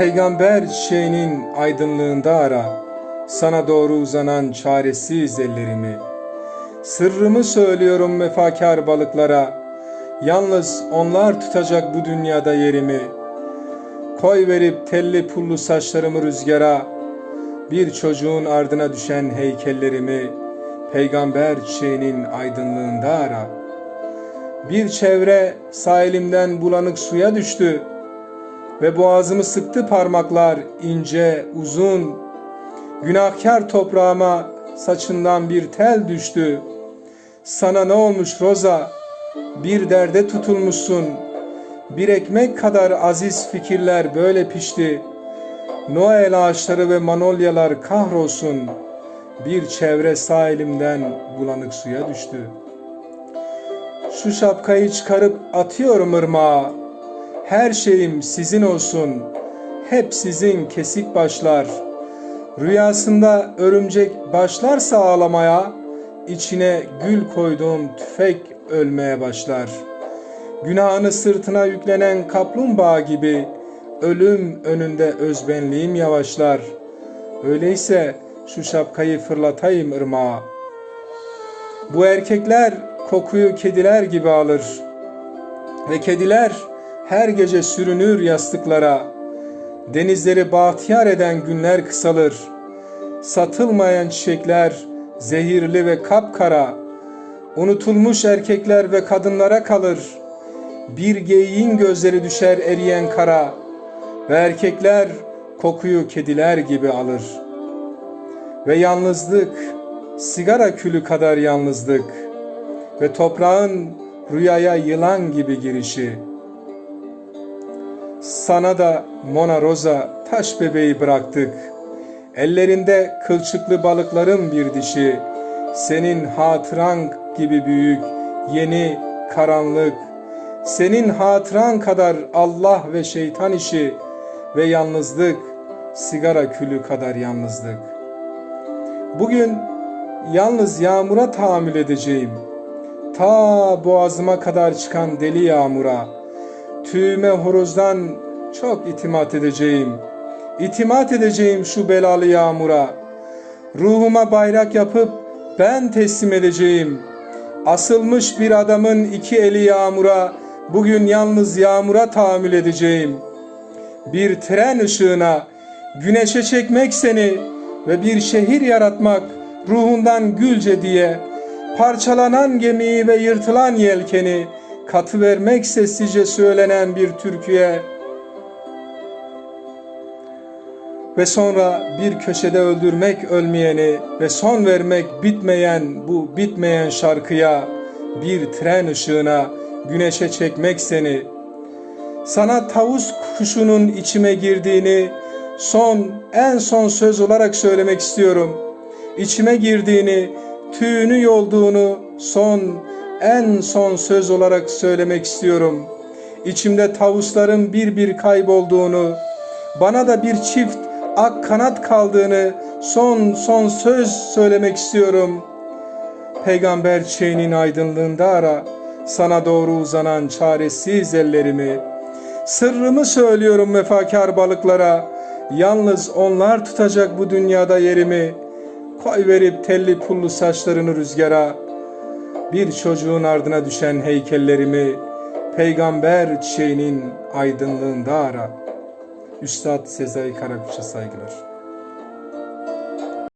Peygamber çiçeğinin aydınlığında ara, sana doğru uzanan çaresiz ellerimi. Sırrımı söylüyorum vefakar balıklara, yalnız onlar tutacak bu dünyada yerimi. Koy verip telli pullu saçlarımı rüzgara, bir çocuğun ardına düşen heykellerimi, peygamber çiçeğinin aydınlığında ara. Bir çevre sahilimden bulanık suya düştü ve boğazımı sıktı parmaklar ince, uzun. Günahkar toprağıma saçından bir tel düştü. Sana ne olmuş Roza? Bir derde tutulmuşsun. Bir ekmek kadar aziz fikirler böyle pişti. Noel ağaçları ve manolyalar kahrolsun. Bir çevre sahilimden bulanık suya düştü. Şu şapkayı çıkarıp atıyorum ırmağa. Her şeyim sizin olsun. Hep sizin kesik başlar. Rüyasında örümcek başlarsa ağlamaya, içine gül koyduğum tüfek ölmeye başlar. Günahını sırtına yüklenen kaplumbağa gibi ölüm önünde özbenliğim yavaşlar. Öyleyse şu şapkayı fırlatayım ırmağa. Bu erkekler kokuyu kediler gibi alır. Ve kediler her gece sürünür yastıklara. Denizleri bahtiyar eden günler kısalır. Satılmayan çiçekler zehirli ve kapkara. Unutulmuş erkekler ve kadınlara kalır. Bir geyiğin gözleri düşer eriyen kara. Ve erkekler kokuyu kediler gibi alır. Ve yalnızlık sigara külü kadar yalnızlık ve toprağın rüyaya yılan gibi girişi. Sana da Mona Rosa taş bebeği bıraktık. Ellerinde kılçıklı balıkların bir dişi. Senin hatıran gibi büyük, yeni, karanlık. Senin hatıran kadar Allah ve şeytan işi ve yalnızlık, sigara külü kadar yalnızlık. Bugün yalnız yağmura tahammül edeceğim. Ta boğazıma kadar çıkan deli yağmura. Tüyüme horozdan çok itimat edeceğim. İtimat edeceğim şu belalı yağmura. Ruhuma bayrak yapıp ben teslim edeceğim. Asılmış bir adamın iki eli yağmura, bugün yalnız yağmura tahammül edeceğim. Bir tren ışığına, güneşe çekmek seni ve bir şehir yaratmak ruhundan gülce diye parçalanan gemiyi ve yırtılan yelkeni katı vermek sessizce söylenen bir türküye ve sonra bir köşede öldürmek ölmeyeni ve son vermek bitmeyen bu bitmeyen şarkıya bir tren ışığına güneşe çekmek seni sana tavus kuşunun içime girdiğini son en son söz olarak söylemek istiyorum. İçime girdiğini, tüyünü yolduğunu son en son söz olarak söylemek istiyorum. İçimde tavusların bir bir kaybolduğunu, bana da bir çift ak kanat kaldığını son son söz söylemek istiyorum. Peygamber çiçeğinin aydınlığında ara, sana doğru uzanan çaresiz ellerimi. Sırrımı söylüyorum vefakar balıklara, yalnız onlar tutacak bu dünyada yerimi. Koy verip telli pullu saçlarını rüzgara, bir çocuğun ardına düşen heykellerimi, peygamber çiçeğinin aydınlığında ara. Üstad Sezai Karakuş'a saygılar.